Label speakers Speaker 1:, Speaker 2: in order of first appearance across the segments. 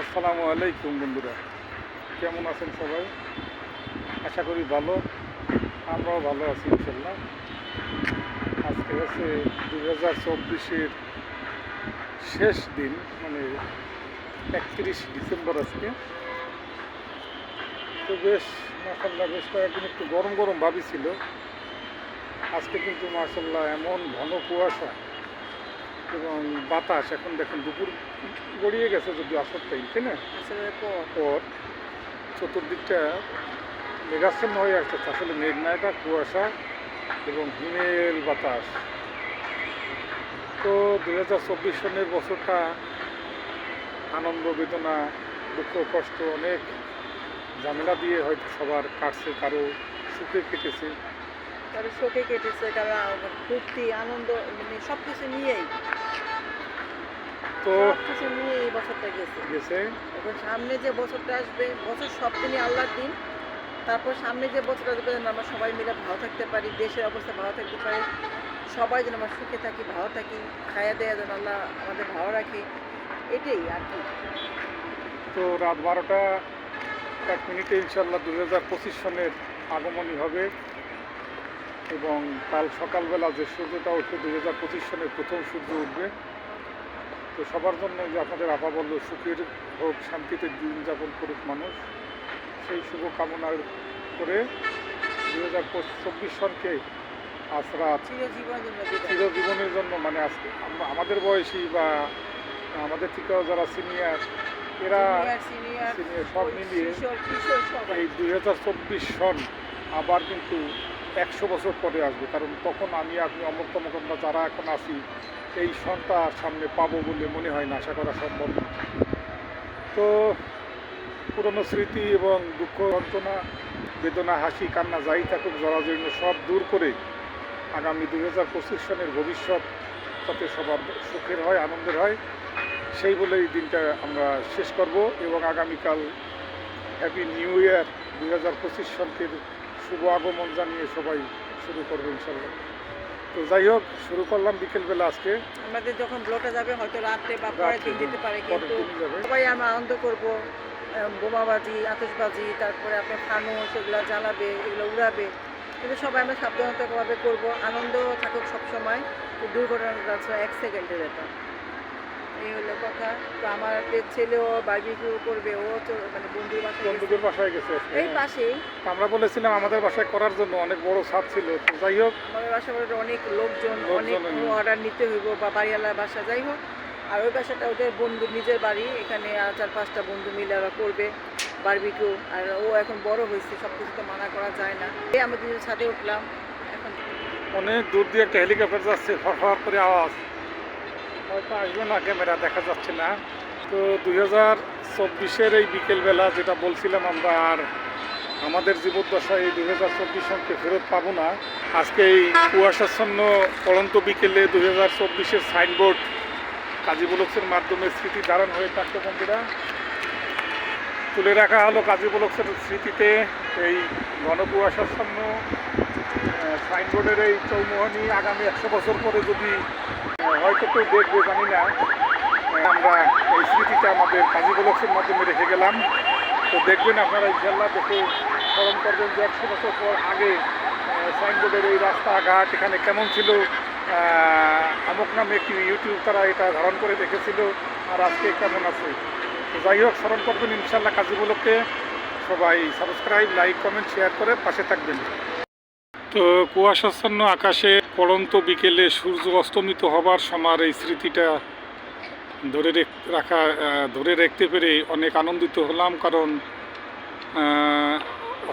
Speaker 1: আসসালামু আলাইকুম বন্ধুরা। কেমন আছেন সবাই? আশা করি ভালো। আমরাও ভালো আছি ইনশাল্লাহ আজকে হচ্ছে দু হাজার চব্বিশের শেষ দিন মানে একত্রিশ ডিসেম্বর আজকে। তো বেশ মাসাল্লাহ বেশ কয়েকদিন একটু গরম গরম ভাবই ছিল। আজকে কিন্তু মাসাল্লাহ এমন ঘন কুয়াশা। এবং বাতাস এখন দেখেন দুপুর গড়িয়ে গেছে যদি আসর টাইম তাই না?
Speaker 2: পর।
Speaker 1: চতুর্দিকটা মেঘাচ্ছন্ন হয়ে আসছে আসলে মেঘনায়টা কুয়াশা এবং হিমেল বাতাস। তো দু হাজার চব্বিশ সনের বছরটা আনন্দ বেদনা দুঃখ কষ্ট অনেক ঝামেলা দিয়ে হয়তো সবার কাটছে কারও সুখে কেটেছে।
Speaker 2: কারও শোকে কেটেছে কারও ফুর্তি আনন্দ মানে সব কিছু নিয়েই।
Speaker 1: তো
Speaker 2: কিছু নিয়ে এই বছরটা গেছে।
Speaker 1: গেছে?
Speaker 2: এখন সামনে যে বছরটা আসবে বছর সব দিনই আল্লাহর দিন। তারপর সামনে যে বছরটা আসবে যেন আমরা সবাই মিলে ভালো থাকতে পারি দেশের অবস্থা ভালো থাকতে পারি সবাই যেন আমরা সুখে থাকি ভালো থাকি খায়া দেয়া যেন আল্লাহ আমাদের ভালো রাখে এটাই আর কি।
Speaker 1: তো রাত বারোটা এক মিনিটে ইনশাল্লাহ দুই হাজার পঁচিশ সনের আগমনী হবে। এবং কাল সকালবেলা যে সূর্যটা উঠবে দুই হাজার পঁচিশ সনের প্রথম সূর্য উঠবে। তো সবার জন্য যে আপনাদের আপা বলল সুখের হোক শান্তিতে দিন যাপন করুক মানুষ সেই শুভ কামনা করে দুই হাজার চব্বিশ সনকে আজ রাত
Speaker 2: চিরজীবনের জন্য
Speaker 1: মানে আজকে আমাদের বয়সী বা আমাদের থেকেও যারা সিনিয়র এরা সিনিয়র সব মিলিয়ে এই দুই হাজার চব্বিশ সন আবার কিন্তু একশো বছর পরে আসবে। কারণ তখন আমি আপনি অমর তমক আমরা যারা এখন আছি, এই সনটা সামনে পাবো বলে মনে হয় না, আশা করা সম্ভব না। তো পুরনো স্মৃতি এবং দুঃখ, যন্ত্রণা, বেদনা, হাসি, কান্না, যাই থাকুক, জরাজীর্ণ সব দূর করে আগামী দুই হাজার পঁচিশ সনের ভবিষ্যৎ যাতে সবার সুখের হয়, আনন্দের হয়। সেই বলে এই দিনটা আমরা শেষ করব এবং আগামীকাল হ্যাপি নিউ ইয়ার দুই হাজার পঁচিশ সনকের শুভ আগমন জানিয়ে সবাই শুরু করব ইনশাল্লাহ। তো যাই হোক শুরু করলাম বিকেলবেলা আজকে।
Speaker 2: আমাদের যখন ব্লটা যাবে হয়তো রাত্রে বা পরের দিন যেতে পারে কিন্তু সবাই আমরা আনন্দ করব বোমাবাজি আতশবাজি তারপরে আপনার ফানুস এগুলো জ্বালাবে এগুলো উড়াবে। কিন্তু সবাই আমরা সাবধানতাভাবে করব। আনন্দ থাকুক সবসময়। তো দুর্ঘটনা যাচ্ছে এক সেকেন্ডের এটা। এই হলো কথা। তো আমার পেট ছেলেও বার্বিকিউ করবে ও তো মানে বন্ধুর বাসায়।
Speaker 1: বন্ধুদের বাসায় গেছে
Speaker 2: এই। পাশেই।
Speaker 1: আমরা বলেছিলাম আমাদের বাসায় করার জন্য অনেক বড় ছাদ ছিল তো যাই হোক।
Speaker 2: আমাদের বাসা অনেক লোকজন অনেক। অর্ডার নিতে হইব বা বাড়িওয়ালার বাসা যাই হোক। আর ওই বাসাটা ওদের বন্ধু নিজের বাড়ি এখানে আর চার পাঁচটা বন্ধু মিলে ওরা করবে বারবিকিউ আর ও এখন বড় হয়েছে সব কিছু তো মানা করা যায় না। এই আমরা দুজন ছাদে উঠলাম। এখন
Speaker 1: অনেক দূর দিয়ে একটা হেলিকপ্টার যাচ্ছে ফরফর করে আওয়াজ। হয়তো আসবে না ক্যামেরা দেখা যাচ্ছে না তো দুই হাজার চব্বিশের এই বিকেলবেলা যেটা বলছিলাম আমরা আর আমাদের জীবদ্দশায় এই দুই হাজার চব্বিশ সনকে ফেরত পাবো না আজকে এই কুয়াশাচ্ছন্ন পড়ন্ত বিকেলে দুই হাজার চব্বিশের সাইনবোর্ড কাজী বলক্সের মাধ্যমে স্মৃতি ধারণ হয়ে থাকতো বন্ধুরা। তুলে রাখা হলো কাজী বলক্সের স্মৃতিতে এই ঘন কুয়াশাচ্ছন্ন আহ, সাইনবোর্ডের এই চৌমোহনী আগামী একশো বছর পরে যদি হয়তো কেউ দেখবে, জানি না। আমরা এই স্মৃতিটা আমাদের কাজী বলক্সের মাধ্যমে রেখে গেলাম। তো দেখবেন আপনারা ইনশাল্লাহ দেখে স্মরণ করবেন যে একশো বছর পর আগে সাইনবোর্ডের এই রাস্তাঘাট এখানে কেমন ছিল। আমক নামে একটি ইউটিউব তারা এটা ধারণ করে দেখেছিল আর আজকে কেমন আছে। তো যাই হোক, স্মরণ করবেন ইনশাল্লাহ কাজী বলককে সবাই সাবস্ক্রাইব, লাইক, কমেন্ট, শেয়ার করে পাশে থাকবেন। তো কুয়াশাচ্ছন্ন আকাশে পড়ন্ত বিকেলে সূর্য অস্তমিত হবার সময় এই স্মৃতিটা ধরে রেখ- ধরে রাখতে পেরে অনেক আনন্দিত হলাম কারণ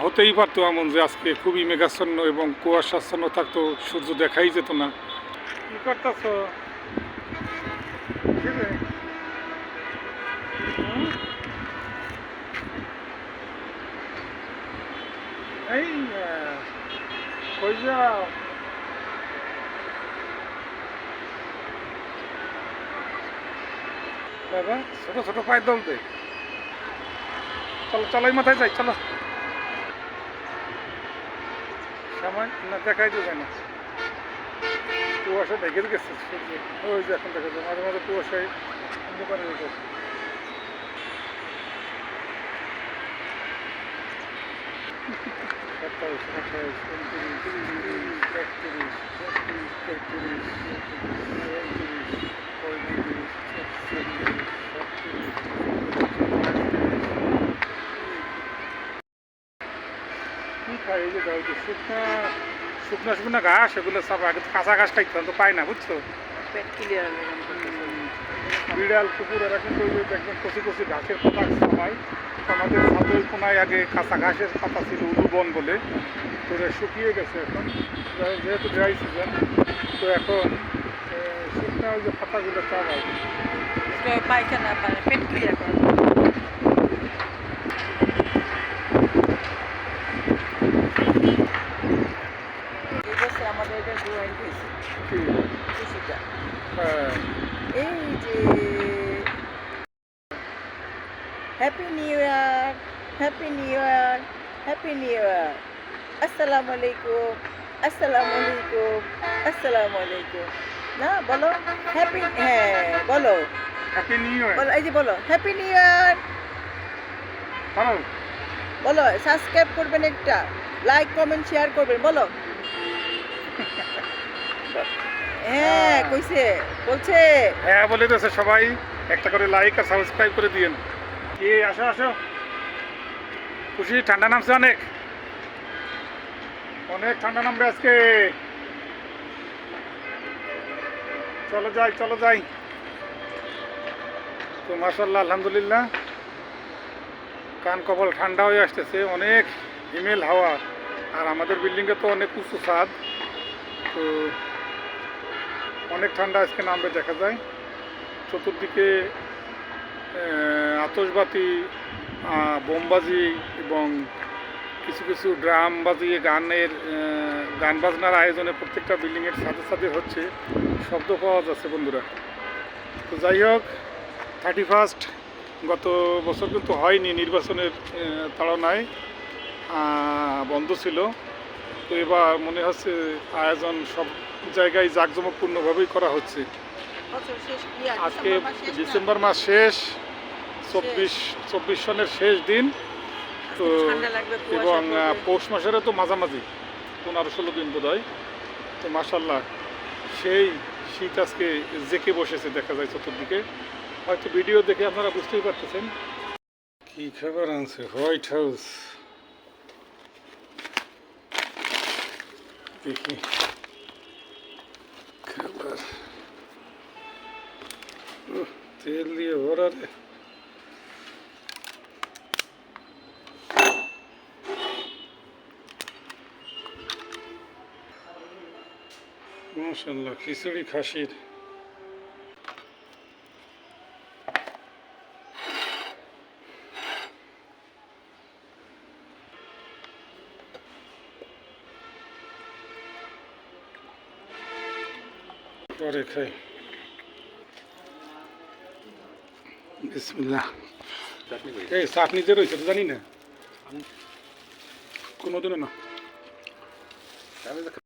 Speaker 1: হতেই পারত এমন যে আজকে খুবই মেঘাচ্ছন্ন এবং কুয়াশাচ্ছন্ন থাকতো, সূর্য দেখাই যেত না। কই যাও বাবা, ছোট ছোট পায়ে দল দে। চলো চলো মাথায় যাই, চলো। সময় না দেখাই তো যায় না কুয়াশা ঢেকে গেছে ওই যে এখন দেখা যায় মাঝে মাঝে কুয়াশায় অন্ধকারে হয়ে যাচ্ছে সাতাইশ আঠাইশ উনত্রিশ তিরিশ একত্রিশ বত্রিশ তেত্রিশ উনত্রিশ পঁয়ত্রিশ ছত্রিশ কি খাই যে দাও যে শুকনা শুকনা শুকনা ঘাস এগুলো সব আগে কাঁচা ঘাস খাইতাম তো পাই না বুঝছ বিড়াল কুকুর এরা কিন্তু দেখবেন কচি কচি ঘাসের খাওয়ায় তো আমাদের ছাদের কোনায় আগে কাঁচা ঘাসের পাতা ছিল উলুবন বলে। তো শুকিয়ে গেছে এখন। যেহেতু ড্রাই সিজন তো এখন শুকনা ওই যে পাতাগুলো চাওয়ায়
Speaker 2: পায়খানা মানে পেট ক্লিয়ার করা। এই বছর আমাদের এটা
Speaker 1: কি
Speaker 2: কিছুটা
Speaker 1: হ্যাঁ।
Speaker 2: এই যে happy new year happy new year happy new year আসসালামু আলাইকুম আসসালামু আলাইকুম আসসালামু আলাইকুম না বলো হ্যাপি হ্যাঁ বলো।
Speaker 1: হ্যাপি নিউ ইয়ার
Speaker 2: বলো এই যে বলো হ্যাপি নিউ ইয়ার বলো। সাবস্ক্রাইব করবেন একটা লাইক কমেন্ট শেয়ার করবেন বলো। হ্যাঁ কইছে বলছে।
Speaker 1: হ্যাঁ বলে দিয়েছে সবাই একটা করে লাইক আর সাবস্ক্রাইব করে দিয়েন। কি আসো আসো। খুশি, ঠান্ডা নামছে অনেক। অনেক ঠান্ডা নামবে আজকে। চলো যাই চলো যাই। তো মাসাল্লাহ আলহামদুলিল্লাহ। কান কপাল ঠান্ডা হয়ে আসতেছে, অনেক হিমেল হাওয়া। আর আমাদের বিল্ডিংয়ে তো অনেক উঁচু স্বাদ তো অনেক ঠান্ডা আজকে নামবে, দেখা যায়। চতুর্দিকে আহ, বোমবাজি এবং কিছু কিছু ড্রাম বাজিয়ে গানের গান বাজনার আয়োজনে প্রত্যেকটা বিল্ডিংয়ের সাথে সাথে হচ্ছে শব্দ পাওয়া যাচ্ছে বন্ধুরা। তো যাই হোক থার্টি ফার্স্ট গত বছর কিন্তু হয়নি নির্বাচনের তাড়নায় বন্ধ ছিল। তো এবার মনে হচ্ছে আয়োজন সব জায়গায় জাঁকজমকপূর্ণভাবেই করা হচ্ছে। আজকে
Speaker 2: ডিসেম্বর মাস শেষ
Speaker 1: চব্বিশ চব্বিশ সনের শেষ দিন। তো এবং পৌষ মাসেরও তো মাঝামাঝি পনেরো ষোলো দিন বোধ হয় তো মাসাল্লাহ সেই শীত আজকে জেকে বসেছে দেখা যায় চতুর্দিকে। হয়তো ভিডিও দেখে আপনারা বুঝতেই পারতেছেন। কি খবর আনছে? হোয়াইট হাউস দেখি খাবার উহ, তেল দিয়ে ভরা রে মাশাল্লাহ খিচুড়ি খাসির। পরে খাই। বিসমিল্লাহ। এই চাটনি জানি না। কোনোদিনও না।